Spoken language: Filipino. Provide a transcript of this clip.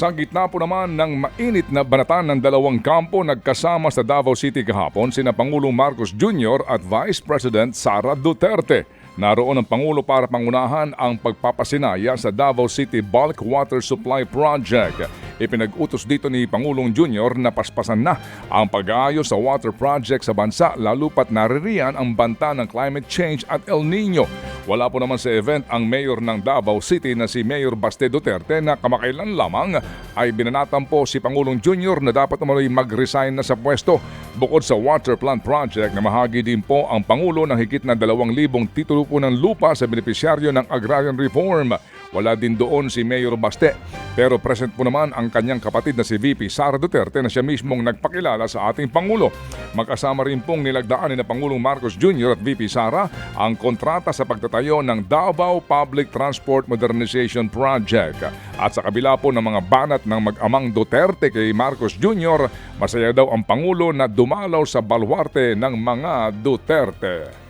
Sa gitna po naman ng mainit na banatan ng dalawang kampo nagkasama sa Davao City kahapon sina Pangulong Marcos Jr. at Vice President Sara Duterte. Naroon ang Pangulo para pangunahan ang pagpapasinaya sa Davao City Bulk Water Supply Project. Ipinag-utos dito ni Pangulong Jr. na paspasan na ang pag-aayos sa water project sa bansa lalo pat naririyan ang banta ng climate change at El Nino. Wala po naman sa event ang mayor ng Davao City na si Mayor Baste Duterte na kamakailan lamang ay binanatan po si Pangulong Jr. na dapat naman ay mag-resign na sa pwesto. Bukod sa water plant project na mahagi din po ang Pangulo ng higit na 2,000 titulo po ng lupa sa benepisyaryo ng agrarian reform. Wala din doon si Mayor Baste. Pero present po naman ang kanyang kapatid na si VP Sara Duterte na siya mismong nagpakilala sa ating Pangulo. Magkasama rin pong nilagdaan ni na Pangulong Marcos Jr. at VP Sara ang kontrata sa pagtatayo ng Davao Public Transport Modernization Project. At sa kabila po ng mga banat ng mag-amang Duterte kay Marcos Jr., masaya daw ang Pangulo na dumalaw sa balwarte ng mga Duterte.